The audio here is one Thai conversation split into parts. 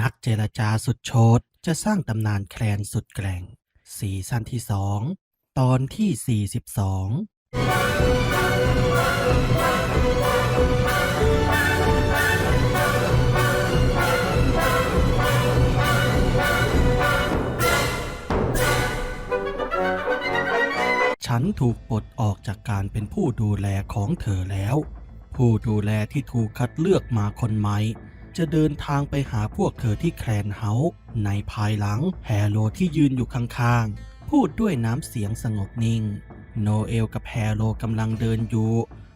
นักเจรจาสุดโชดจะสร้างตำนานแคลนสุดแกร่งซีซั่นที่สองตอนที่ 42ฉันถูกปลดออกจากการเป็นผู้ดูแลของเธอแล้ว ผู้ดูแลที่ถูกคัดเลือกมาคนใหม่ จะเดินทางไปหาพวกเธอที่แคลนเฮาส์ในภายหลังแฮโลที่ยืนอยู่ข้างๆ พูดด้วยน้ำเสียงสงบนิ่ง โนเอลกับแฮโลกำลังเดินอยู่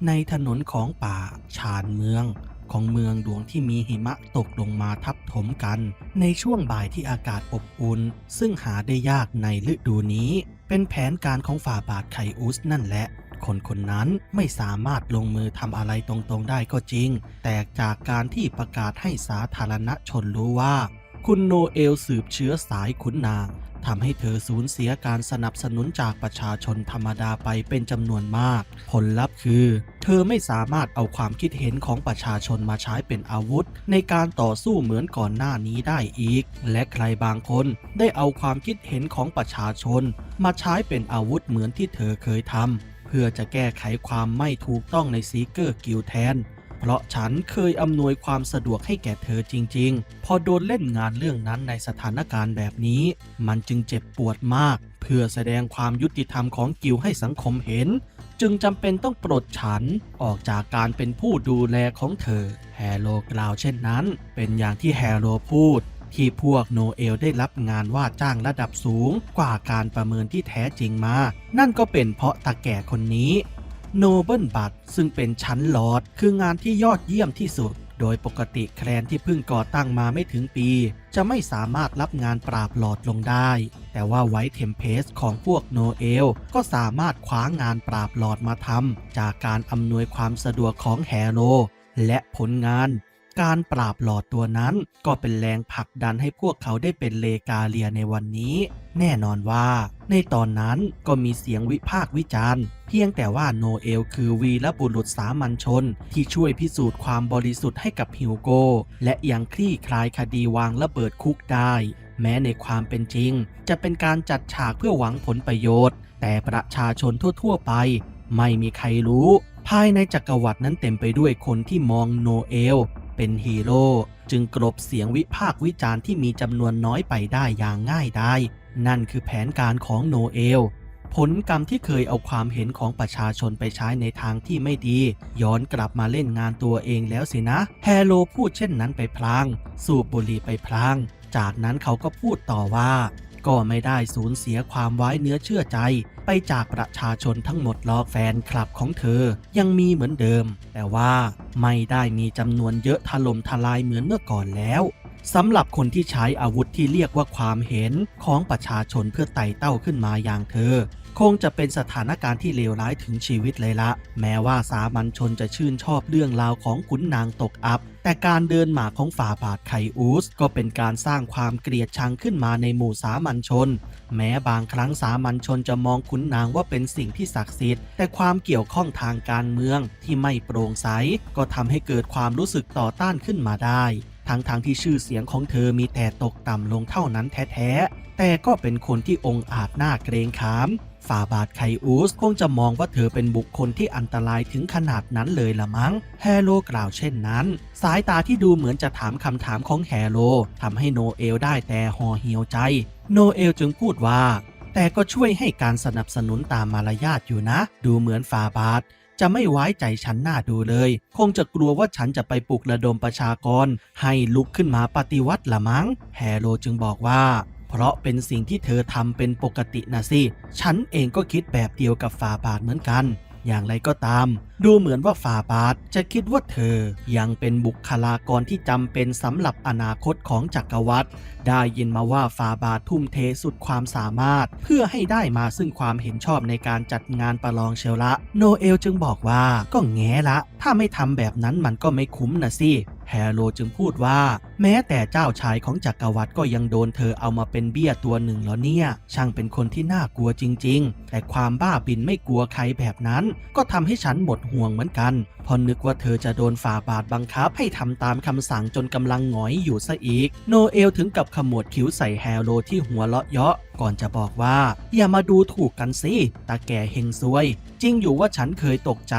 ในถนนของป่าชานเมือง ของเมืองดวงที่มีหิมะตกลงมาทับถมกัน ในช่วงบ่ายที่อากาศอบอุ่น ซึ่งหาได้ยากในฤดูนี้ เป็นแผนการของฝ่าบาทไคอุสนั่นแหละ คนคนนั้นไม่สามารถลงมือทำอะไรตรงๆได้ก็จริง แต่จากการที่ประกาศให้สาธารณชนรู้ว่า คุณโนเอลสืบเชื้อสายขุนนางทำให้เธอสูญเสียการสนับสนุนจากประชาชนธรรมดาไปเป็นจำนวนมาก ผลลัพธ์คือ เธอไม่สามารถเอาความคิดเห็นของประชาชนมาใช้เป็นอาวุธ ในการต่อสู้เหมือนก่อนหน้านี้ได้อีก และใครบางคนได้เอาความคิดเห็นของประชาชน มาใช้เป็นอาวุธเหมือนที่เธอเคยทำ เพื่อจะแก้ไขความไม่ถูกต้องในซีเกอร์กิลแทน เพราะฉันเคยอำนวยความสะดวกให้แก่เธอจริง ๆ พอโดนเล่นงานเรื่องนั้นในสถานการณ์แบบนี้ มันจึงเจ็บปวดมาก เพื่อแสดงความยุติธรรมของกิลให้สังคมเห็นจึงจำเป็นต้องปลดฉันออกจากการเป็นผู้ดูแลของเธอ แฮโลกล่าวเช่นนั้น เป็นอย่างที่แฮโลพูด ที่พวกโนเอลได้รับงานว่าจ้างระดับสูงกว่าการประเมินที่แท้จริงมา นั่นก็เป็นเพราะตาแก่คนนี้โนเบิลบัตซึ่งเป็นชั้นลอดคืองานที่ยอดเยี่ยมที่สุด โดยปกติแคลนที่เพิ่งก่อตั้งมาไม่ถึงปี จะไม่สามารถรับงานปราบหลอดลงได้ แต่ว่าไวท์เทมเพสของพวกโนเอล ก็สามารถคว้างานปราบหลอดมาทำจากการอำนวยความสะดวกของแฮโรและผลงาน การปราบหลอดตัวนั้น ก็เป็นแรงผลักดันให้พวกเขาได้เป็นเลกาเลียในวันนี้ แน่นอนว่า ในตอนนั้นก็มีเสียงวิพากษ์วิจารณ์ เพียงแต่ว่าโนเอลคือวีรบุรุษสามัญชน ที่ช่วยพิสูจน์ความบริสุทธิ์ให้กับฮิวโก และยังคลี่คลายคดีวางระเบิดคุกได้ แม้ในความเป็นจริง จะเป็นการจัดฉากเพื่อหวังผลประโยชน์ แต่ประชาชนทั่ว ๆ ไป ไม่มีใครรู้ภายในจักรวรรดินั้นเต็มไปด้วยคนที่มองโนเอล เป็นฮีโร่จึงกลบเสียงวิพากษ์วิจารณ์ที่มีจำนวนน้อยไปได้อย่างง่ายได้นั่นคือแผนการของโนเอล ผลกรรมที่เคยเอาความเห็นของประชาชนไปใช้ในทางที่ไม่ดี ย้อนกลับมาเล่นงานตัวเองแล้วสินะ แฮโลพูดเช่นนั้นไปพลาง สูบบุหรี่ไปพลาง จากนั้นเขาก็พูดต่อว่า ก็ไม่ได้สูญเสียความไว้เนื้อเชื่อใจ ไปจากประชาชนทั้งหมดหรอกแฟนคลับของเธอ ยังมีเหมือนเดิม แต่ว่าไม่ได้มีจำนวนเยอะถล่มทลายเหมือนเมื่อก่อนแล้วสำหรับคนที่ใช้อาวุธที่เรียกว่าความเห็นของประชาชนเพื่อไต่เต้าขึ้นมาอย่างเธอ คงจะเป็นสถานการณ์ที่เลวร้ายถึงชีวิตเลยละ แม้ว่าสามัญชนจะชื่นชอบเรื่องราวของขุนนางตกอับ แต่การเดินหมากของฝ่าบาทไคอูส ก็เป็นการสร้างความเกลียดชังขึ้นมาในหมู่สามัญชน แม้บางครั้งสามัญชนจะมองขุนนางว่าเป็นสิ่งที่ศักดิ์สิทธิ์ แต่ความเกี่ยวข้องทางการเมืองที่ไม่โปร่งใส ก็ทำให้เกิดความรู้สึกต่อต้านขึ้นมาได้ ทั้งทางๆที่ชื่อเสียงของเธอมีแต่ตกต่ำลงเท่านั้นแท้ๆ แต่ก็เป็นคนที่องอาจน่าเกรงขาม ฟาบาทไคอูสคงจะมองว่าเธอเป็นบุคคลที่อันตรายถึงขนาดนั้นเลยละมั้ง แฮโลกล่าวเช่นนั้น สายตาที่ดูเหมือนจะถามคำถามของแฮโลทำให้โนเอลได้แต่ห่อเหี่ยวใจ โนเอลจึงพูดว่า แต่ก็ช่วยให้การสนับสนุนตามมารยาทอยู่นะ ดูเหมือนฟาบาทจะไม่ไว้ใจฉันหน้าดูเลย คงจะกลัวว่าฉันจะไปปลุกระดมประชากร ให้ลุกขึ้นมาปฏิวัติละมั้ง แฮโลจึงบอกว่า เพราะเป็นสิ่งที่เธอทำเป็นปกตินะสิ ฉันเองก็คิดแบบเดียวกับฟาบาทเหมือนกัน อย่างไรก็ตาม ดูเหมือนว่าฟาบาทจะคิดว่าเธอยังเป็นบุคลากรที่จำเป็นสำหรับอนาคตของจักรวรรดิได้ยินมาว่าฟาบาททุ่มเทสุดความสามารถ เพื่อให้ได้มาซึ่งความเห็นชอบในการจัดงานประลองเชลละ โนเอลจึงบอกว่าก็แง่ละ ถ้าไม่ทำแบบนั้นมันก็ไม่คุ้มนะสิแฮโลจึงพูดว่า แม้แต่เจ้าชายของจักรวรรดิก็ยังโดนเธอเอามาเป็นเบี้ยตัวหนึ่งแล้วเนี่ย ช่างเป็นคนที่น่ากลัวจริง ๆ แต่ความบ้าบินไม่กลัวใครแบบนั้น ก็ทำให้ฉันหมดห่วงเหมือนกันพอนึกว่าเธอจะโดนฝ่าบาทบังคับให้ทำตามคำสั่งจนกำลังหงอยอยู่ซะอีก โนเอลถึงกับขมวดคิ้วใส่แฮโลที่หัวเลาะเยาะก่อนจะบอกว่า อย่ามาดูถูกกันสิตาแก่เฮงซวย จริงอยู่ว่าฉันเคยตกใจ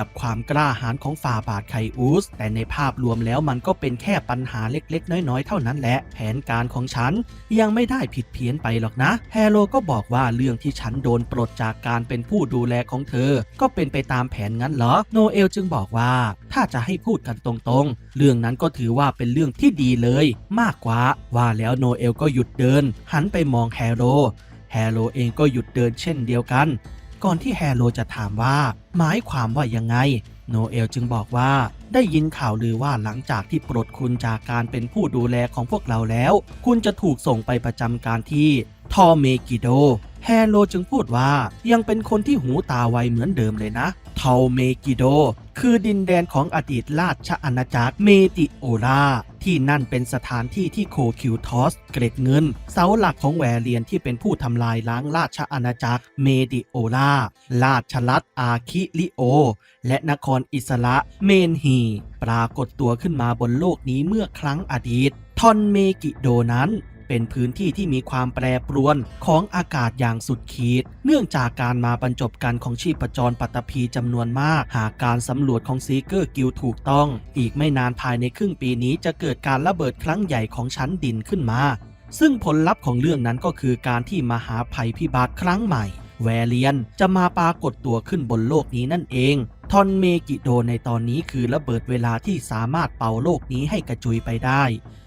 กับความกล้าหาญของฝ่าบาทไคอูสแต่ในภาพรวมแล้วมันก็เป็นแค่ปัญหาเล็กๆ น้อยๆ เท่านั้นแหละแผนการของฉันยังไม่ได้ผิดเพี้ยนไปหรอกนะ แฮโลก็บอกว่าเรื่องที่ฉันโดนปลดจากการเป็นผู้ดูแลของเธอ ก็เป็นไปตามแผนงั้นเหรอ โนเอลจึงบอกว่า ถ้าจะให้พูดกันตรงๆ เรื่องนั้นก็ถือว่าเป็นเรื่องที่ดีเลย มากกว่า ว่าแล้วโนเอลก็หยุดเดิน หันไปมองแฮโลแฮโลเองก็หยุดเดินเช่นเดียวกัน ก่อนที่แฮโลจะถามว่า หมายความว่ายังไง โนเอลจึงบอกว่า ได้ยินข่าวลือว่าหลังจากที่ปลดคุณจากการเป็นผู้ดูแลของพวกเราแล้ว คุณจะถูกส่งไปประจำการที่ทอเมกิโด แฮโลจึงพูดว่ายังเป็นคนที่หูตาไวเหมือนเดิมเลยนะทอเมกิโด คือดินแดนของอดีตราชอาณาจักรเมติโอรา ที่นั่นเป็นสถานที่ที่โคคิวทอส เกรดเงิน เสาหลักของแวเรียนที่เป็นผู้ทำลายล้างราชอาณาจักรเมดิโอลาราชลัดอาคิลิโอ และนครอิสระเมนฮี ปรากฏตัวขึ้นมาบนโลกนี้เมื่อครั้งอดีตทอนเมกิโดนั้น เป็นพื้นที่ที่มีความแปรปรวนของอากาศอย่างสุดขีด เนื่องจากการมาบรรจบกันของชีพจรปัตตภีจำนวนมาก หากการสำรวจของซีเกอร์กิลถูกต้อง อีกไม่นานภายในครึ่งปีนี้จะเกิดการระเบิดครั้งใหญ่ของชั้นดินขึ้นมา ซึ่งผลลัพธ์ของเรื่องนั้นก็คือการที่มหาภัยพิบัติครั้งใหม่ แวเลียนจะมาปรากฏตัวขึ้นบนโลกนี้นั่นเอง ทอนเมกิโดในตอนนี้คือระเบิดเวลาที่สามารถเป่าโลกนี้ให้กระจุยไปได้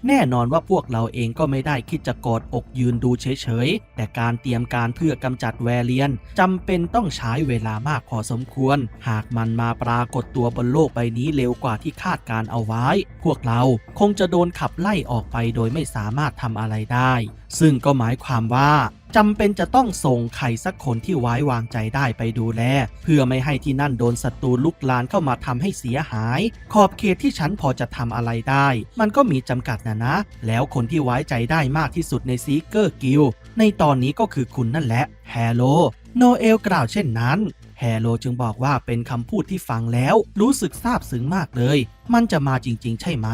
แน่นอนว่าพวกเราเองก็ไม่ได้คิดจะกอดอกยืนดูเฉยๆ แต่การเตรียมการเพื่อกำจัดแวเลียนจำเป็นต้องใช้เวลามากพอสมควร หากมันมาปรากฏตัวบนโลกใบนี้เร็วกว่าที่คาดการเอาไว้ พวกเราคงจะโดนขับไล่ออกไปโดยไม่สามารถทำอะไรได้ ซึ่งก็หมายความว่าจำเป็นจะต้องส่งใครสักคนที่ไว้วางใจได้ไปดูแล เพื่อไม่ให้ที่นั่นโดนศัตรูลุกลานเข้ามาทำให้เสียหาย ขอบเขตที่ฉันพอจะทำอะไรได้ มันก็มีจำกัดนะนะ แล้วคนที่ไว้ใจได้มากที่สุดในซีเกอร์กิลในตอนนี้ก็คือคุณนั่นแหละแฮโลโนเอลกล่าวเช่นนั้น ฮโลจึงบอกว่าเป็นคำพูดที่ฟังแล้วรู้สึกซาบซึ้งมากเลย มันจะมาจริง ๆ ใช่ไหม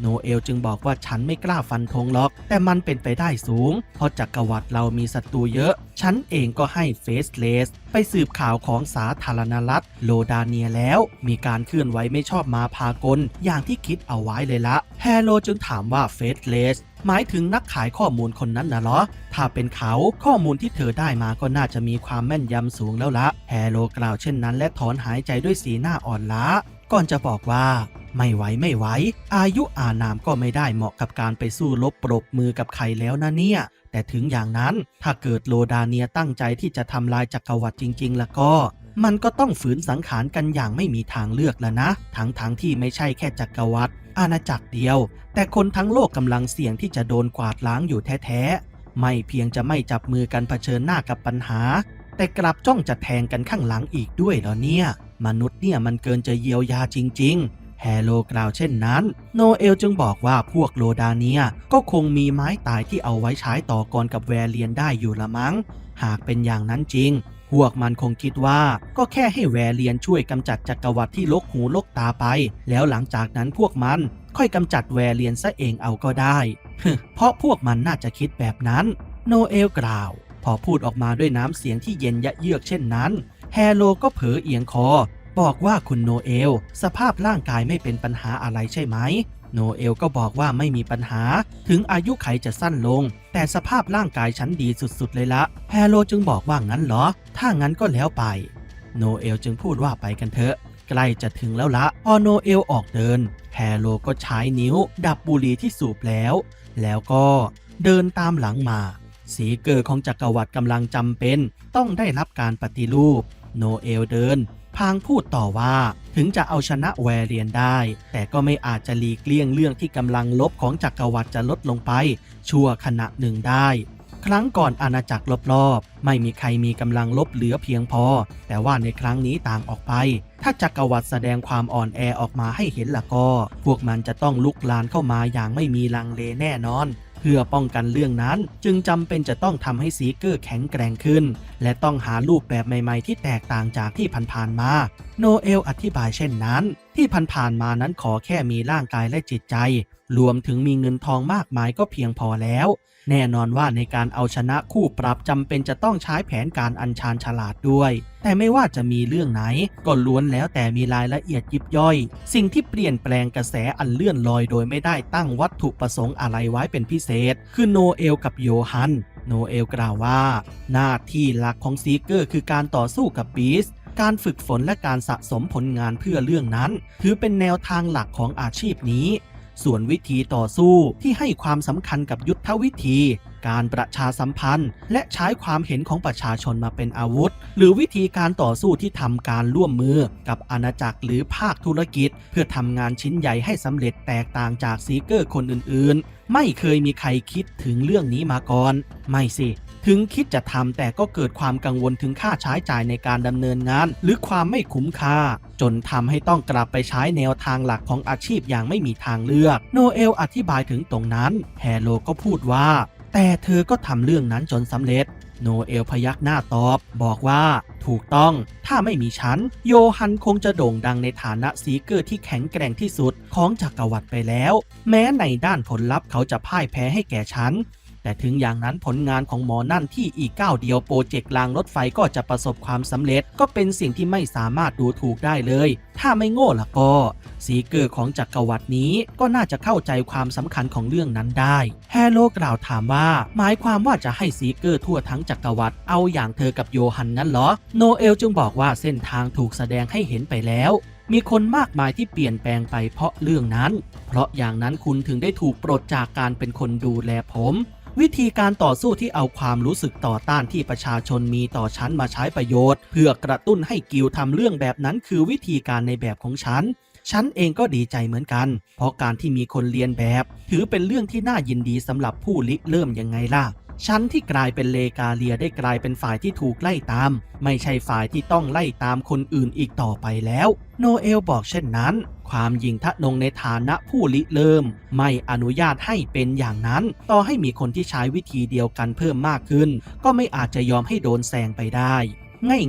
โนเอลจึงบอกว่าฉันไม่กล้าฟันธงหรอก แต่มันเป็นไปได้สูง เพราะจักรวรรดิเรามีศัตรูเยอะ ฉันเองก็ให้เฟสเลสไปสืบข่าวของสาธารณรัฐโลดาเนียแล้ว มีการเคลื่อนไหวไม่ชอบมาพากล อย่างที่คิดเอาไว้เลยละแฮโลจึงถามว่าเฟสเลส หมายถึงนักขายข้อมูลคนนั้นนะเหรอ ถ้าเป็นเขาข้อมูลที่เธอได้มาก็น่าจะมีความแม่นยำสูงแล้วละแฮโลกล่าวเช่นนั้น และถอนหายใจด้วยสีหน้าอ่อนล้า ก่อนจะบอกว่า ไม่ไหวไม่ไหว อายุอานามก็ไม่ได้เหมาะกับการไปสู้รบปรบมือกับใครแล้วนะเนี่ยแต่ถึงอย่างนั้นถ้าเกิดโลดาเนียตั้งใจที่จะทำลายจักรวรรดิจริง ๆ แล้วก็ มันก็ต้องฝืนสังขารกันอย่างไม่มีทางเลือกแล้วนะ ทั้งๆทที่ไม่ใช่แค่จักรวรรดิอาณาจักรเดียว แต่คนทั้งโลกกำลังเสี่ยงที่จะโดนกวาดล้างอยู่แท้ๆ ไม่เพียงจะไม่จับมือกันเผชิญหน้ากับปัญหา แต่กลับจ้องจะแทงกันข้างหลังอีกด้วยเหรอเนี่ย มนุษย์เนี่ยมันเกินจะเยียวยาจริง ๆแฮโลกล่าวเช่นนั้น โนเอลจึงบอกว่าพวกโลดาเนียก็คงมีไม้ตายที่เอาไว้ใช้ต่อกรกับแวเลียนได้อยู่ละมั้ง หากเป็นอย่างนั้นจริง พวกมันคงคิดว่าก็แค่ให้แวเลียนช่วยกำจัดจักรวรรดิที่ลกหูลกตาไป แล้วหลังจากนั้นพวกมันค่อยกำจัดแวเลียนซะเองเอาก็ได้ เพราะพวกมันน่าจะคิดแบบนั้น โนเอลกล่าว พอพูดออกมาด้วยน้ำเสียงที่เย็นยะเยือกเช่นนั้น แฮโลก็เผลอเอียงคอ บอกว่าคุณโนเอล สภาพร่างกายไม่เป็นปัญหาอะไรใช่ไหม โนเอลก็บอกว่าไม่มีปัญหา ถึงอายุไขจะสั้นลง แต่สภาพร่างกายฉันดีสุดๆเลยละแฮโลจึงบอกว่างั้นเหรอ ถ้างั้นก็แล้วไป โนเอลจึงพูดว่าไปกันเถอะ ใกล้จะถึงแล้วละพอโนเอลออกเดินแฮโลก็ใช้นิ้ว ดับบุหรี่ที่สูบแล้ว แล้วก็เดินตามหลังมา สีเกอร์ของจักรวรรดิกำลังจำเป็น ต้องได้รับการปฏิรูป โนเอลเดิน พางพูดต่อว่า ถึงจะเอาชนะแวเรียนได้ แต่ก็ไม่อาจจะหลีกเลี่ยงเรื่องที่กำลังลบของจักรวรรดิจะลดลงไป ชั่วขณะหนึ่งได้ ครั้งก่อนอาณาจักรรอบๆ ไม่มีใครมีกำลังลบเหลือเพียงพอ แต่ว่าในครั้งนี้ต่างออกไป ถ้าจักรวรรดิแสดงความอ่อนแอออกมาให้เห็นละก็ พวกมันจะต้องลุกลานเข้ามาอย่างไม่มีลังเลแน่นอน เพื่อป้องกันเรื่องนั้น จึงจำเป็นจะต้องทำให้ซีเกอร์แข็งแกร่งขึ้น และต้องหารูปแบบใหม่ๆ ที่แตกต่างจากที่ผ่านๆมาโนเอลอธิบายเช่นนั้น ที่ผ่านๆมานั้นขอแค่มีร่างกายและจิตใจ รวมถึงมีเงินทองมากมายก็เพียงพอแล้ว แน่นอนว่าในการเอาชนะคู่ปรับจำเป็นจะต้องใช้แผนการอัญชานฉลาดด้วย แต่ไม่ว่าจะมีเรื่องไหน ก็ล้วนแล้วแต่มีรายละเอียดยิบย่อย สิ่งที่เปลี่ยนแปลงกระแสอันเลื่อนลอยโดยไม่ได้ตั้งวัตถุประสงค์อะไรไว้เป็นพิเศษ คือโนเอลกับโยฮันโนเอลกล่าวว่า หน้าที่หลักของซีเกอร์คือการต่อสู้กับบีสการฝึกฝนและการสะสมผลงานเพื่อเรื่องนั้น ถือเป็นแนวทางหลักของอาชีพนี้ ส่วนวิธีต่อสู้ที่ให้ความสำคัญกับยุทธวิธี การประชาสัมพันธ์ และใช้ความเห็นของประชาชนมาเป็นอาวุธ หรือวิธีการต่อสู้ที่ทำการร่วมมือกับอาณาจักรหรือภาคธุรกิจ เพื่อทำงานชิ้นใหญ่ให้สำเร็จแตกต่างจากซีเกอร์คนอื่นๆ ไม่เคยมีใครคิดถึงเรื่องนี้มาก่อน ไม่สิ ถึงคิดจะทำแต่ก็เกิดความกังวลถึงค่าใช้จ่ายในการดำเนินงาน หรือความไม่คุ้มค่า จนทำให้ต้องกลับไปใช้แนวทางหลักของอาชีพอย่างไม่มีทางเลือก โนเอลอธิบายถึงตรงนั้นแฮโลก็พูดว่า แต่เธอก็ทำเรื่องนั้นจนสำเร็จโนเอลพยักหน้าตอบ บอกว่าถูกต้อง ถ้าไม่มีฉัน โยฮันคงจะโด่งดังในฐานะซีเกอร์ที่แข็งแกร่งที่สุดของจักรวรรดิไปแล้ว แม้ในด้านผลลัพธ์เขาจะพ่ายแพ้ให้แก่ฉัน แต่ถึงอย่างนั้นผลงานของหมอนั่นที่อีกก้าวเดียวโปรเจกต์รางรถไฟก็จะประสบความสำเร็จ ก็เป็นสิ่งที่ไม่สามารถดูถูกได้เลย ถ้าไม่โง่ละก็ซีเกอร์ของจักรวรรดินี้ก็น่าจะเข้าใจความสำคัญของเรื่องนั้นได้ แฮโลกล่าวถามว่า หมายความว่าจะให้ซีเกอร์ทั่วทั้งจักรวรรดิเอาอย่างเธอกับโยฮันนั้นเหรอ โนเอลจึงบอกว่าเส้นทางถูกแสดงให้เห็นไปแล้ว มีคนมากมายที่เปลี่ยนแปลงไปเพราะเรื่องนั้น เพราะอย่างนั้นคุณถึงได้ถูกปลดจากการเป็นคนดูแลผม วิธีการต่อสู้ที่เอาความรู้สึกต่อต้านที่ประชาชนมีต่อฉันมาใช้ประโยชน์ เพื่อกระตุ้นให้กิลทำเรื่องแบบนั้น คือวิธีการในแบบของฉันฉันเองก็ดีใจเหมือนกัน เพราะการที่มีคนเรียนแบบ ถือเป็นเรื่องที่น่ายินดีสำหรับผู้ริเริ่มยังไงล่ะ ฉันที่กลายเป็นเลกาเลียได้กลายเป็นฝ่ายที่ถูกไล่ตาม ไม่ใช่ฝ่ายที่ต้องไล่ตามคนอื่นอีกต่อไปแล้ว โนเอลบอกเช่นนั้น ความยิงทะนงในฐานะผู้ริเริ่ม ไม่อนุญาตให้เป็นอย่างนั้น ต่อให้มีคนที่ใช้วิธีเดียวกันเพิ่มมากขึ้น ก็ไม่อาจจะยอมให้โดนแซงไปได้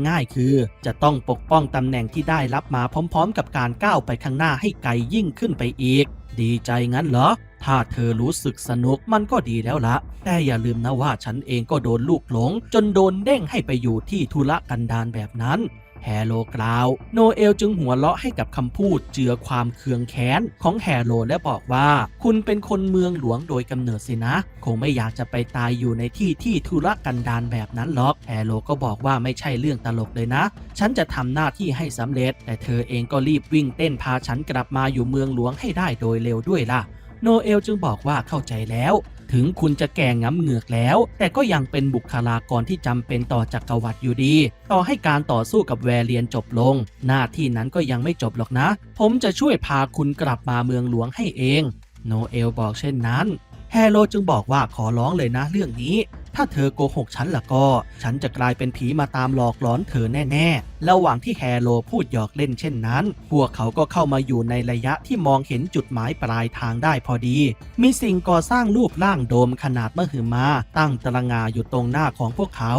ง่ายๆ คือจะต้องปกป้องตำแหน่งที่ได้รับมาพร้อม ๆ กับการก้าวไปข้างหน้าให้ไกลยิ่งขึ้นไปอีก ดีใจงั้นเหรอ ถ้าเธอรู้สึกสนุกมันก็ดีแล้วละ แต่อย่าลืมนะว่าฉันเองก็โดนลูกหลง จนโดนเด้งให้ไปอยู่ที่ธุระกันดารแบบนั้น แฮโลกล่าว โนเอลจึงหัวเราะให้กับคำพูดเจือความเคืองแค้นของแฮโลและบอกว่า คุณเป็นคนเมืองหลวงโดยกำเนิดสินะ คงไม่อยากจะไปตายอยู่ในที่ที่ธุรกันดารแบบนั้นหรอกแฮโลก็บอกว่าไม่ใช่เรื่องตลกเลยนะ ฉันจะทำหน้าที่ให้สำเร็จ แต่เธอเองก็รีบวิ่งเต้นพาฉันกลับมาอยู่เมืองหลวงให้ได้โดยเร็วด้วยล่ะ โนเอลจึงบอกว่าเข้าใจแล้ว ถึงคุณจะแก่ง้ำเหงือกแล้ว แต่ก็ยังเป็นบุคลากรที่จำเป็นต่อจักรวรรดิอยู่ดี ต่อให้การต่อสู้กับแวเรียนจบลง หน้าที่นั้นก็ยังไม่จบหรอกนะ ผมจะช่วยพาคุณกลับมาเมืองหลวงให้เอง โนเอลบอกเช่นนั้นแฮโลจึงบอกว่าขอร้องเลยนะเรื่องนี้ ถ้าเธอโกหกฉันล่ะก็ ฉันจะกลายเป็นผีมาตามหลอกหลอนเธอแน่ๆ ระหว่างที่แฮโลพูดหยอกเล่นเช่นนั้น พวกเขาก็เข้ามาอยู่ในระยะที่มองเห็นจุดหมายปลายทางได้พอดี มีสิ่งก่อสร้างรูปร่างโดมขนาดมหึมาตั้งตระงาอยู่ตรงหน้าของพวกเขา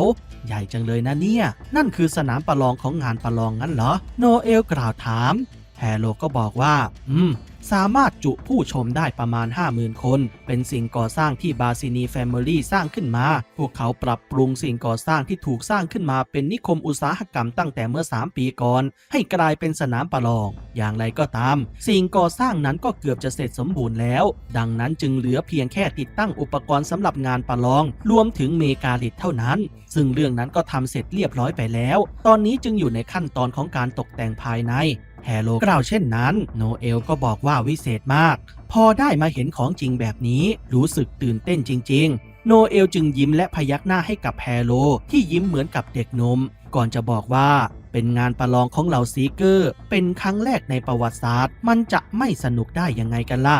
ใหญ่จังเลยนะเนี่ย นั่นคือสนามประลองของงานประลองงั้นเหรอ โนเอลกล่าวถาม แฮโลก็บอกว่า อืม สามารถจุผู้ชมได้ประมาณ 50,000 คน เป็นสิ่งก่อสร้างที่บาซินีแฟมิลี่สร้างขึ้นมา พวกเขาปรับปรุงสิ่งก่อสร้างที่ถูกสร้างขึ้นมาเป็นนิคมอุตสาหกรรมตั้งแต่เมื่อ 3 ปีก่อน ให้กลายเป็นสนามประลอง อย่างไรก็ตาม สิ่งก่อสร้างนั้นก็เกือบจะเสร็จสมบูรณ์แล้ว ดังนั้นจึงเหลือเพียงแค่ติดตั้งอุปกรณ์สำหรับงานประลอง รวมถึงเมกาลิตเท่านั้น ซึ่งเรื่องนั้นก็ทำเสร็จเรียบร้อยไปแล้ว ตอนนี้จึงอยู่ในขั้นตอนของการตกแต่งภายใน แฮโลกล่าวเช่นนั้น โนเอลก็บอกว่าวิเศษมาก พอได้มาเห็นของจริงแบบนี้รู้สึกตื่นเต้นจริง ๆ โนเอลจึงยิ้มและพยักหน้าให้กับแฮโลที่ยิ้มเหมือนกับเด็กนม ก่อนจะบอกว่าเป็นงานประลองของเหล่าซีเกอร์ เป็นครั้งแรกในประวัติศาสตร์ มันจะไม่สนุกได้ยังไงกันล่ะ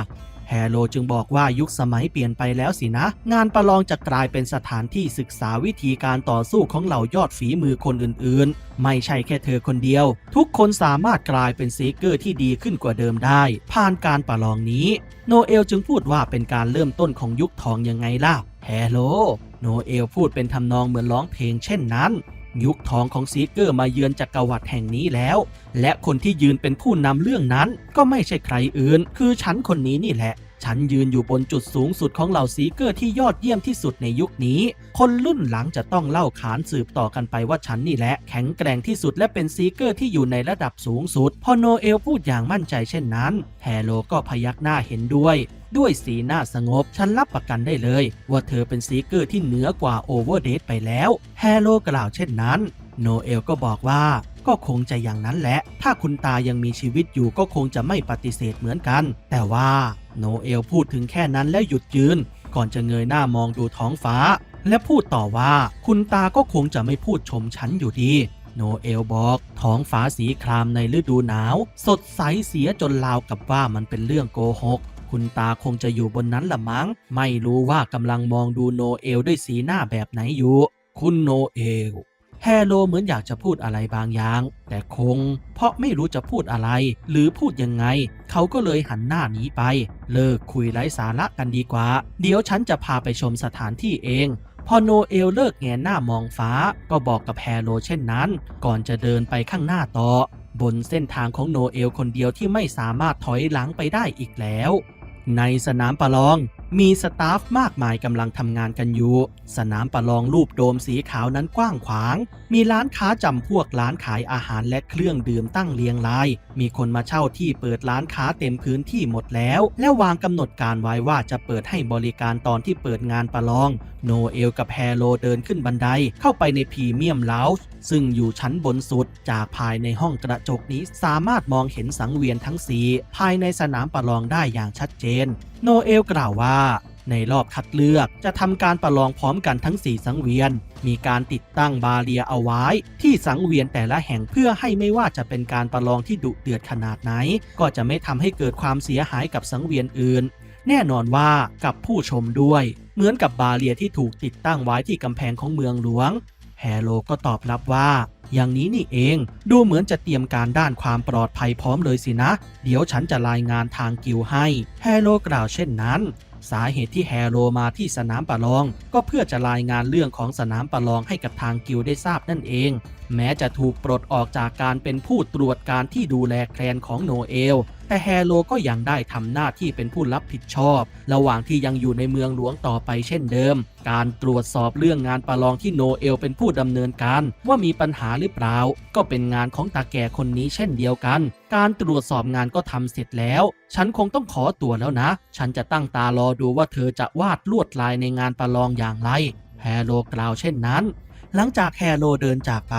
ฮแฮโลจึงบอกว่ายุคสมัยเปลี่ยนไปแล้วสินะ งานประลองจะกลายเป็นสถานที่ศึกษาวิธีการต่อสู้ของเหล่ายอดฝีมือคนอื่นๆ ไม่ใช่แค่เธอคนเดียว ทุกคนสามารถกลายเป็นซีเกอร์ที่ดีขึ้นกว่าเดิมได้ ผ่านการประลองนี้ โนเอลจึงพูดว่าเป็นการเริ่มต้นของยุคทองยังไงล่ะแฮโลโนเอลพูดเป็นทำนองเหมือนร้องเพลงเช่นนั้น ยุคทองของซีเกอร์มาเยือนจักรวรรดิแห่งนี้แล้ว และคนที่ยืนเป็นผู้นำเรื่องนั้นก็ไม่ใช่ใครอื่น คือฉันคนนี้นี่แหละ ฉันยืนอยู่บนจุดสูงสุดของเหล่าซีเกอร์ที่ยอดเยี่ยมที่สุดในยุคนี้ คนรุ่นหลังจะต้องเล่าขานสืบต่อกันไปว่าฉันนี่แหละแข็งแกร่งที่สุดและเป็นซีเกอร์ที่อยู่ในระดับสูงสุด พอโนเอลพูดอย่างมั่นใจเช่นนั้นแฮโลก็พยักหน้าเห็นด้วยด้วยสีหน้าสงบ ฉันรับประกันได้เลย ว่าเธอเป็นซีเกอร์ที่เหนือกว่าโอเวอร์เดทไปแล้ว แฮโลกล่าวเช่นนั้น โนเอลก็บอกว่า ก็คงจะอย่างนั้นแหละ ถ้าคุณตายังมีชีวิตอยู่ก็คงจะไม่ปฏิเสธเหมือนกัน แต่ว่า โนเอลพูดถึงแค่นั้นแล้วหยุดยืน ก่อนจะเงยหน้ามองดูท้องฟ้า และพูดต่อว่าคุณตาก็คงจะไม่พูดชมฉันอยู่ดี โนเอลบอก ท้องฟ้าสีครามในฤดูหนาว สดใสเสียจนราวกับว่ามันเป็นเรื่องโกหกคุณตาคงจะอยู่บนนั้นละมั้ง ไม่รู้ว่ากำลังมองดูโนเอลด้วยสีหน้าแบบไหนอยู่ คุณโนเอล แฮโลเหมือนอยากจะพูดอะไรบางอย่าง แต่คง เพราะไม่รู้จะพูดอะไร หรือพูดยังไง เขาก็เลยหันหน้าหนีไป เลิกคุยไร้สาระกันดีกว่า เดี๋ยวฉันจะพาไปชมสถานที่เองพอโนเอลเลิกแงนหน้ามองฟ้า ก็บอกกับแฮโลเช่นนั้น ก่อนจะเดินไปข้างหน้าต่อ บนเส้นทางของโนเอลคนเดียวที่ไม่สามารถถอยหลังไปได้อีกแล้ว ในสนามประลอง มีสตาฟมากมายกำลังทำงานกันอยู่ สนามประลองรูปโดมสีขาวนั้นกว้างขวาง มีร้านค้าจำพวกร้านขายอาหารและเครื่องดื่มตั้งเรียงราย มีคนมาเช่าที่เปิดร้านค้าเต็มพื้นที่หมดแล้ว และวางกำหนดการไว้ว่าจะเปิดให้บริการตอนที่เปิดงานประลอง โนเอลกับแฮโลเดินขึ้นบันไดเข้าไปในพรีเมียมเลาส์ซึ่งอยู่ชั้นบนสุด จากภายในห้องกระจกนี้สามารถมองเห็นสังเวียนทั้งสีภายในสนามประลองได้อย่างชัดเจน โนเอลกล่าวว่า ในรอบคัดเลือกจะทำการประลองพร้อมกันทั้ง 4 สังเวียน มีการติดตั้งบาเรียเอาไว้ ที่สังเวียนแต่ละแห่งเพื่อให้ไม่ว่าจะเป็นการประลองที่ดุเดือดขนาดไหน ก็จะไม่ทำให้เกิดความเสียหายกับสังเวียนอื่น แน่นอนว่ากับผู้ชมด้วย เหมือนกับบาเรียที่ถูกติดตั้งไว้ที่กำแพงของเมืองหลวงแฮโลก็ตอบรับว่า อย่างนี้นี่เอง ดูเหมือนจะเตรียมการด้านความปลอดภัยพร้อมเลยสินะ เดี๋ยวฉันจะรายงานทางกิลให้ แฮโลกล่าวเช่นนั้น สาเหตุที่แฮโลมาที่สนามประลอง ก็เพื่อจะรายงานเรื่องของสนามประลองให้กับทางกิลได้ทราบนั่นเอง แม้จะถูกปลดออกจากการเป็นผู้ตรวจการที่ดูแลแคลนของโนเอล แต่แฮโลก็ยังได้ทำหน้าที่เป็นผู้รับผิดชอบ ระหว่างที่ยังอยู่ในเมืองหลวงต่อไปเช่นเดิม การตรวจสอบเรื่องงานประลองที่โนเอลเป็นผู้ดำเนินการ ว่ามีปัญหาหรือเปล่า ก็เป็นงานของตาแก่คนนี้เช่นเดียวกัน การตรวจสอบงานก็ทำเสร็จแล้ว ฉันคงต้องขอตัวแล้วนะ ฉันจะตั้งตารอดูว่าเธอจะวาดลวดลายในงานประลองอย่างไรแฮโลกล่าวเช่นนั้น หลังจากแฮโลเดินจากไป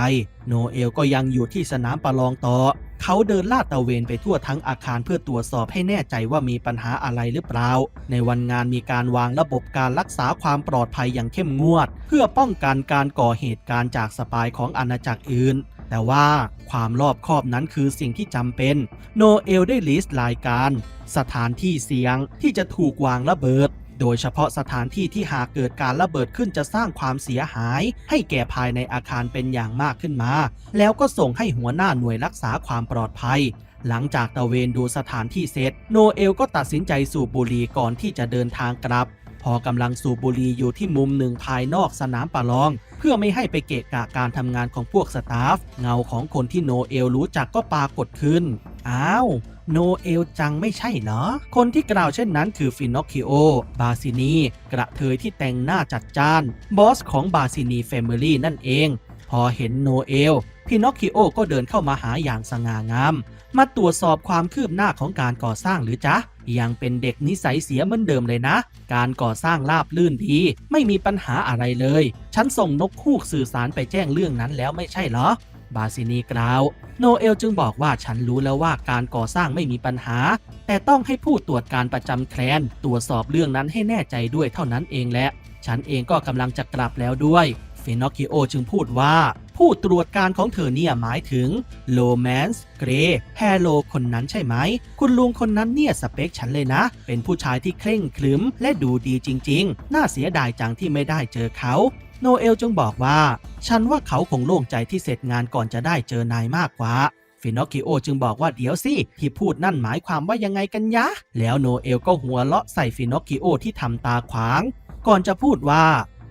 โนเอลก็ยังอยู่ที่สนามประลองต่อ เขาเดินลาดตระเวนไปทั่วทั้งอาคารเพื่อตรวจสอบให้แน่ใจว่ามีปัญหาอะไรหรือเปล่า ในวันงานมีการวางระบบการรักษาความปลอดภัยอย่างเข้มงวด เพื่อป้องกันการก่อเหตุการณ์จากสปายของอาณาจักรอื่น แต่ว่าความรอบคอบนั้นคือสิ่งที่จำเป็น โนเอลได้ลิสต์รายการ สถานที่เสี่ยงที่จะถูกวางระเบิด โดยเฉพาะสถานที่ที่หากเกิดการระเบิดขึ้นจะสร้างความเสียหาย ให้แก่ภายในอาคารเป็นอย่างมากขึ้นมา แล้วก็ส่งให้หัวหน้าหน่วยรักษาความปลอดภัย หลังจากตระเวนดูสถานที่เสร็จ โนเอลก็ตัดสินใจสูบบุหรี่ก่อนที่จะเดินทางกลับ พอกำลังสูบบุหรี่อยู่ที่มุมหนึ่งภายนอกสนามประลอง เพื่อไม่ให้ไปเกะกะการทำงานของพวกสตาฟ เงาของคนที่โนเอลรู้จักก็ปรากฏขึ้น อ้าวโนเอลจังไม่ใช่เหรอ คนที่กล่าวเช่นนั้นคือฟินอคคิโอ บาซินี กระเทยที่แต่งหน้าจัดจ้าน บอสของบาซินีแฟมิลี่นั่นเอง พอเห็นโนเอลพินอคคิโอก็เดินเข้ามาหาอย่างสง่างาม มาตรวจสอบความคืบหน้าของการก่อสร้างหรือจ๊ะ ยังเป็นเด็กนิสัยเสียเหมือนเดิมเลยนะ การก่อสร้างราบลื่นดี ไม่มีปัญหาอะไรเลย ฉันส่งนกคูกสื่อสารไปแจ้งเรื่องนั้นแล้วไม่ใช่เหรอ บาซินีกล่าว โนเอลจึงบอกว่าฉันรู้แล้วว่าการก่อสร้างไม่มีปัญหา แต่ต้องให้ผู้ตรวจการประจำแคลนตรวจสอบเรื่องนั้นให้แน่ใจด้วยเท่านั้นเองแหละ ฉันเองก็กำลังจะกลับแล้วด้วย ฟินอคิโอจึงพูดว่า ผู้ตรวจการของเธอเนี่ยหมายถึงโลแมนส์เกรย์แฮโลคนนั้นใช่ไหม คุณลุงคนนั้นเนี่ยสเปคฉันเลยนะ เป็นผู้ชายที่เคร่งครึมและดูดีจริง ๆ น่าเสียดายจังที่ไม่ได้เจอเขาโนเอลจึงบอกว่า ฉันว่าเขาคงโล่งใจที่เสร็จงานก่อนจะได้เจอนายมากกว่าฟินอคิโอจึงบอกว่าเดี๋ยวสิ ที่พูดนั่นหมายความว่ายังไงกันยะ แล้วโนเอลก็หัวเราะใส่ฟินอคคิโอที่ทำตาขวาง ก่อนจะพูดว่า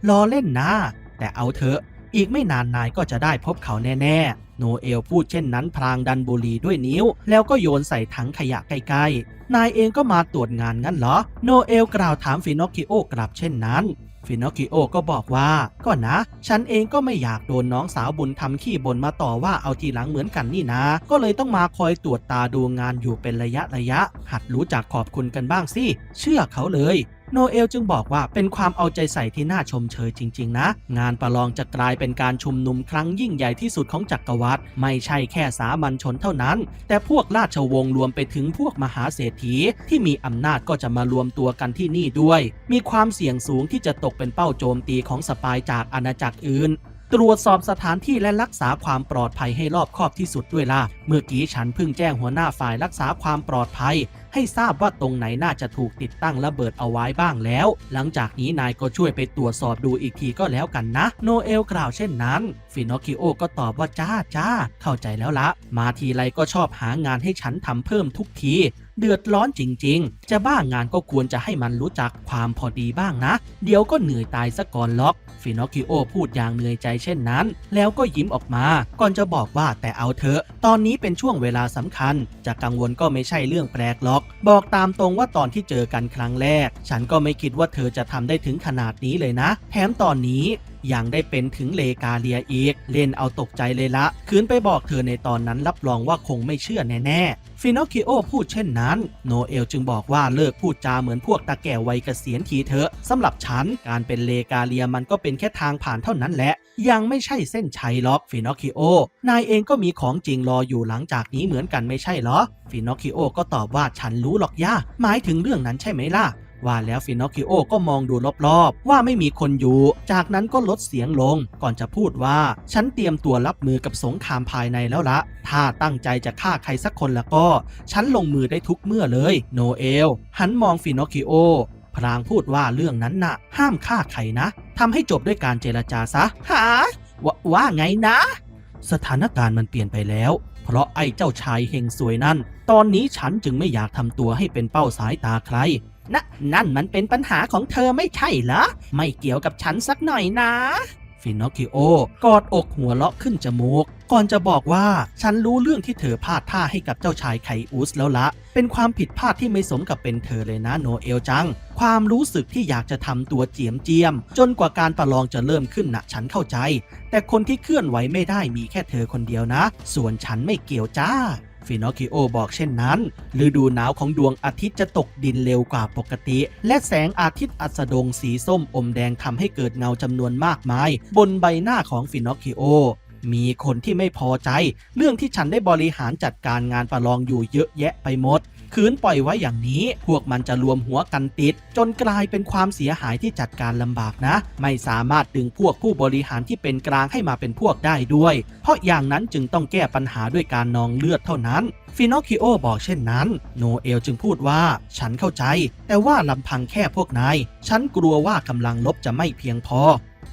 ล้อเล่นนะ แต่เอาเถอะ อีกไม่นานนายก็จะได้พบเขาแน่ๆ โนเอลพูดเช่นนั้นพลางดันบุหรี่ด้วยนิ้ว แล้วก็โยนใส่ถังขยะใกล้ๆ นายเองก็มาตรวจงานงั้นเหรอ โนเอลกล่าวถามฟินอคิโอกลับเช่นนั้นฟินอคิโอก็บอกว่า ก็นะ ฉันเองก็ไม่อยากโดนน้องสาวบุญทำขี้บ่นมาต่อว่าเอาทีหลังเหมือนกันนี่นะ ก็เลยต้องมาคอยตรวจตาดูงานอยู่เป็นระยะระยะ หัดรู้จักขอบคุณกันบ้างสิ เชื่อเขาเลย โนเอลจึงบอกว่าเป็นความเอาใจใส่ที่น่าชมเชยจริง ๆ นะ งานประลองจะกลายเป็นการชุมนุมครั้งยิ่งใหญ่ที่สุดของจักรวรรดิไม่ใช่แค่สามัญชนเท่านั้น แต่พวกราชวงศ์รวมไปถึงพวกมหาเศรษฐีที่มีอำนาจก็จะมารวมตัวกันที่นี่ด้วย มีความเสี่ยงสูงที่จะตกเป็นเป้าโจมตีของสปายจากอาณาจักรอื่นตรวจสอบสถานที่และรักษาความปลอดภัยให้รอบคอบที่สุดด้วยล่ะ เมื่อกี้ฉันเพิ่งแจ้งหัวหน้าฝ่ายรักษาความปลอดภัย ให้ทราบว่าตรงไหนน่าจะถูกติดตั้งระเบิดเอาไว้บ้างแล้ว หลังจากนี้นายก็ช่วยไปตรวจสอบดูอีกทีก็แล้วกันนะ โนเอลกล่าวเช่นนั้นฟินอคิโอก็ตอบว่าจ้าจ้าเข้าใจแล้วละ มาทีไรก็ชอบหางานให้ฉันทำเพิ่มทุกที เดือดร้อนจริง ๆ จะบ้างงานก็ควรจะให้มันรู้จักความพอดีบ้างนะ เดี๋ยวก็เหนื่อยตายซะก่อนล็อกฟินอคคิโอพูดอย่างเหนื่อยใจเช่นนั้น แล้วก็ยิ้มออกมา ก่อนจะบอกว่าแต่เอาเถอะ ตอนนี้เป็นช่วงเวลาสำคัญ จะกังวลก็ไม่ใช่เรื่องแปลกหรอก บอกตามตรงว่าตอนที่เจอกันครั้งแรก ฉันก็ไม่คิดว่าเธอจะทำได้ถึงขนาดนี้เลยนะ แถมตอนนี้ ยังได้เป็นถึงเลกาเลียอีก เล่นเอาตกใจเลยละ คืนไปบอกเธอในตอนนั้นรับรองว่าคงไม่เชื่อแน่ๆฟินอคิโอพูดเช่นนั้น โนเอลจึงบอกว่าเลิกพูดจาเหมือนพวกตาแก่วัยเกษียณทีเถอะสำหรับฉัน การเป็นเลกาเลียมันก็เป็นแค่ทางผ่านเท่านั้นแหละ ยังไม่ใช่เส้นชัยหรอกฟินอคิโอนายเองก็มีของจริงรออยู่หลังจากนี้เหมือนกันไม่ใช่หรอฟินอคิโอก็ตอบว่าฉันรู้หรอกย่าหมายถึงเรื่องนั้นใช่ไหมล่ะ ว่าแล้วฟินอคคิโอก็มองดูรอบๆ ว่าไม่มีคนอยู่ จากนั้นก็ลดเสียงลง ก่อนจะพูดว่า ฉันเตรียมตัวรับมือกับสงครามภายในแล้วละ ถ้าตั้งใจจะฆ่าใครสักคนแล้วก็ ฉันลงมือได้ทุกเมื่อเลย โนเอล หันมองฟินอคคิโอพรางพูดว่าเรื่องนั้นน่ะ ห้ามฆ่าใครนะทำให้จบด้วยการเจรจาซะหาวาว่าไงนะ สถานการณ์มันเปลี่ยนไปแล้ว เพราะไอ้เจ้าชายเฮงสวยนั่น ตอนนี้ฉันจึงไม่อยากทำตัวให้เป็นเป้าสายตาใครนะนั่นมันเป็นปัญหาของเธอไม่ใช่เหรอ ไม่เกี่ยวกับฉันสักหน่อยนะ ฟินอคคิโอกอดอกหัวเลาะขึ้นจมูก ก่อนจะบอกว่าฉันรู้เรื่องที่เธอพลาดท่าให้กับเจ้าชายไคอุสแล้วละ เป็นความผิดพลาดที่ไม่สมกับเป็นเธอเลยนะโนเอลจัง ความรู้สึกที่อยากจะทำตัวเจียมเจียม จนกว่าการประลองจะเริ่มขึ้นนะฉันเข้าใจ แต่คนที่เคลื่อนไหวไม่ได้มีแค่เธอคนเดียวนะ ส่วนฉันไม่เกี่ยวจ้า ฟินอคิโอบอกเช่นนั้น ฤดูหนาวของดวงอาทิตย์จะตกดินเร็วกว่าปกติ และแสงอาทิตย์อัสดงสีส้มอมแดงทำให้เกิดเงาจำนวนมากมาย บนใบหน้าของฟินอคคิโอมีคนที่ไม่พอใจ เรื่องที่ฉันได้บริหารจัดการงานประลองอยู่เยอะแยะไปหมด คืนปล่อยไว้อย่างนี้ พวกมันจะรวมหัวกันติด จนกลายเป็นความเสียหายที่จัดการลำบากนะ ไม่สามารถดึงพวกผู้บริหารที่เป็นกลางให้มาเป็นพวกได้ด้วย เพราะอย่างนั้นจึงต้องแก้ปัญหาด้วยการนองเลือดเท่านั้นฟินอคิโอบอกเช่นนั้น โนเอลจึงพูดว่า ฉันเข้าใจ แต่ว่าลำพังแค่พวกนาย ฉันกลัวว่ากำลังลบจะไม่เพียงพอ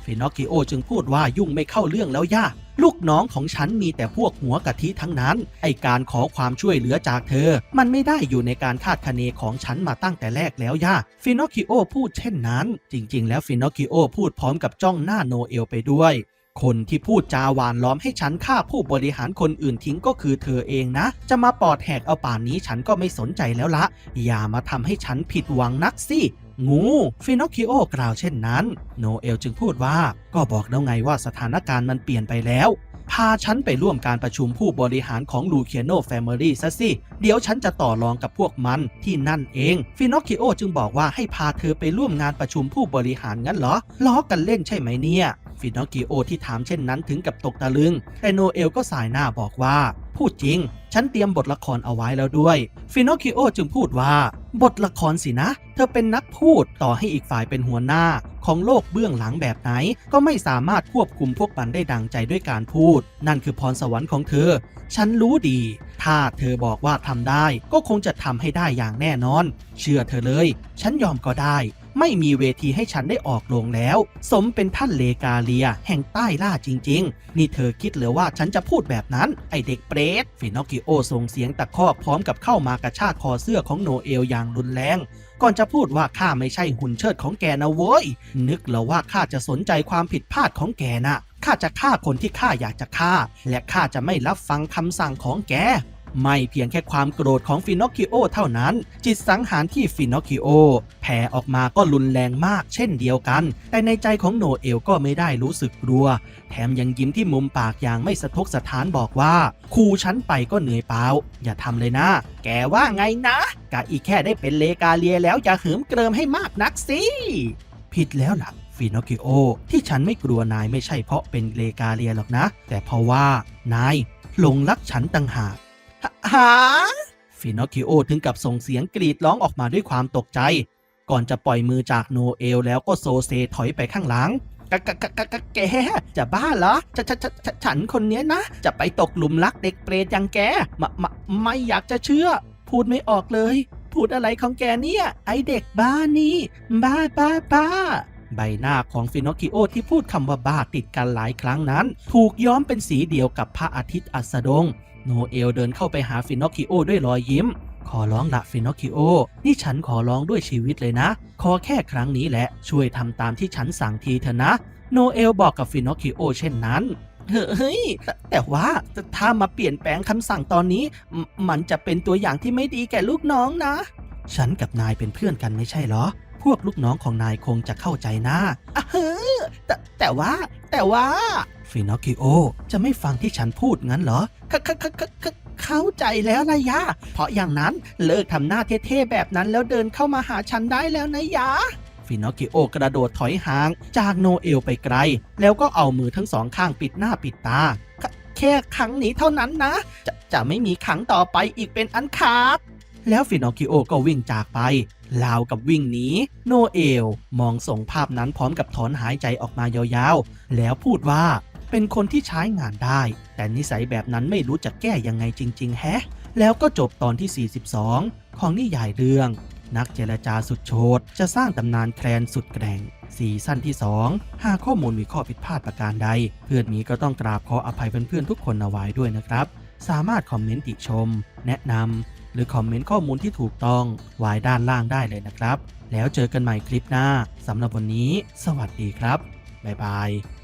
ฟินอคคิโอจึงพูดว่ายุ่งไม่เข้าเรื่องแล้วย่า ลูกน้องของฉันมีแต่พวกหัวกะทิทั้งนั้น ไอการขอความช่วยเหลือจากเธอ มันไม่ได้อยู่ในการคาดคะเนของฉันมาตั้งแต่แรกแล้วย่าฟินอคิโอพูดเช่นนั้น จริง ๆ แล้วฟินอคคิโอพูดพร้อมกับจ้องหน้าโนเอลไปด้วยคนที่พูดจาหวานล้อมให้ฉันฆ่าผู้บริหารคนอื่นทิ้งก็คือเธอเองนะ จะมาปอดแหกเอาป่านนี้ฉันก็ไม่สนใจแล้วละ อย่ามาทำให้ฉันผิดหวังนักสิ งูฟินอคคิโอกล่าวเช่นนั้น โนเอลจึงพูดว่าก็บอกแล้วไงว่าสถานการณ์มันเปลี่ยนไปแล้ว พาฉันไปร่วมการประชุมผู้บริหารของลูเคียโนแฟมิลี่ซะสิ เดี๋ยวฉันจะต่อรองกับพวกมันที่นั่นเอง ฟินอคคิโอจึงบอกว่าให้พาเธอไปร่วมงานประชุมผู้บริหารงั้นเหรอ ล้อกันเล่นใช่ไหมเนี่ย ฟินอคคิโอที่ถามเช่นนั้นถึงกับตกตะลึง แต่โนเอลก็สายหน้าบอกว่า พูดจริง ฉันเตรียมบทละครเอาไว้แล้วด้วย ฟินอคิโอจึงพูดว่า บทละครสินะ เธอเป็นนักพูดต่อให้อีกฝ่ายเป็นหัวหน้า ของโลกเบื้องหลังแบบไหน ก็ไม่สามารถควบคุมพวกมันได้ดังใจด้วยการพูด นั่นคือพรสวรรค์ของเธอ ฉันรู้ดี ถ้าเธอบอกว่าทำได้ ก็คงจะทำให้ได้อย่างแน่นอน เชื่อเธอเลย ฉันยอมก็ได้ ไม่มีเวทีให้ฉันได้ออกโรงแล้ว สมเป็นท่านเลกาเลีย แห่งใต้ล่าจริง ๆ นี่เธอคิดเหรือว่าฉันจะพูดแบบนั้น ไอเด็กเปรตฟินอกิโอส่งเสียงตะคอกพร้อมกับเข้ามากระชากคอเสื้อของโนเอลอย่างรุนแรง ก่อนจะพูดว่าข้าไม่ใช่หุ่นเชิดของแกนะเว้ย นึกเหรอว่าข้าจะสนใจความผิดพลาดของแกนะข้าจะฆ่าคนที่ข้าอยากจะฆ่า และข้าจะไม่รับฟังคำสั่งของแก ไม่เพียงแค่ความโกรธของฟินอคคิโอเท่านั้น จิตสังหารที่ฟินอคคิโอแผ่ออกมาก็รุนแรงมากเช่นเดียวกัน แต่ในใจของโนเอลก็ไม่ได้รู้สึกกลัว แถมยังยิ้มที่มุมปากอย่างไม่สะทกสะท้านบอกว่าครูฉันไปก็เหนื่อยเปล่า อย่าทำเลยนะ แกว่าไงนะกะอีแค่ได้เป็นเลกาเลียแล้วอย่าหืมเกริมให้มากนักสิผิดแล้วล่ะฟินอคิโอ ที่ฉันไม่กลัวนายไม่ใช่เพราะเป็นเลกาเลียหรอกนะ แต่เพราะว่านายหลงรักฉันต่างหาก ฮะฟินอคิโอถึงกับส่งเสียงกรีดร้องออกมาด้วยความตกใจ ก่อนจะปล่อยมือจากโนเอลแล้วก็โซเซถอยไปข้างหลังกะกะกะกะกะแกจะบ้าเหรอฉฉฉฉฉันคนเนี้ยนะ จะไปตกหลุมรักเด็กเปรตอย่างแกมะมะไม่อยากจะเชื่อ พูดไม่ออกเลย พูดอะไรของแกเนี่ย ไอเด็กบ้านี่ บ้าบ้าบ้าใบหน้าของฟินอคิโอที่พูดคำว่าบ้าติดกันหลายครั้งนั้น ถูกย้อมเป็นสีเดียวกับพระอาทิตย์อัสดง โนเอลเดินเข้าไปหาฟินอคิโอด้วยรอยยิ้ม ขอร้องละฟินอคิโอ นี่ฉันขอร้องด้วยชีวิตเลยนะ ขอแค่ครั้งนี้แหละ ช่วยทำตามที่ฉันสั่งทีเถอะนะ โนเอลบอกกับฟินอคิโอเช่นนั้นเฮ้ย แต่ว่าถ้ามาเปลี่ยนแปลงคำสั่งตอนนี้มมันจะเป็นตัวอย่างที่ไม่ดีแก่ลูกน้องนะ ฉันกับนายเป็นเพื่อนกันไม่ใช่เหรอ พวกลูกน้องของนายคงจะเข้าใจนะอะเฮ้อแต่แต่ว่า แต่ว่าฟินอคิโอ จะไม่ฟังที่ฉันพูดงั้นเหรอเข้าใจแล้วนะยะ เพราะอย่างนั้นเลิกทำหน้าเท่ๆแบบนั้นแล้วเดินเข้ามาหาฉันได้แล้วนะยะฟินอคิโอกระโดดถอยห่าง จากโนเอลไปไกล แล้วก็เอามือทั้งสองข้างปิดหน้าปิดตา แค่ครั้งนี้เท่านั้นนะจะจะไม่มีครั้งต่อไปอีกเป็นอันขาดแล้วฟินอคิโอก็วิ่งจากไป ลาวกับวิ่งหนีโนเอลมองส่งภาพนั้นพร้อมกับถอนหายใจออกมายาวๆ แล้วพูดว่าเป็นคนที่ใช้งานได้ แต่นิสัยแบบนั้นไม่รู้จะแก้ยังไงจริง ๆ แฮะ แล้วก็จบตอนที่ 42 ของนิยายเรื่อง นักเจรจาสุดโชดจะสร้างตำนานแคลนสุดแกร่งซีซั่นที่ 2 หากข้อมูลมีข้อผิดพลาดประการใด เพื่อนมีก็ต้องกราบขออภัยเพื่อนๆทุกคนเอาไว้ด้วยนะครับ สามารถคอมเมนต์ติชม แนะนำ หรือคอมเมนต์ข้อมูลที่ถูกต้องไว้ด้านล่างได้เลยนะครับ แล้วเจอกันใหม่คลิปหน้าสำหรับวันนี้ สวัสดีครับบ๊ายบาย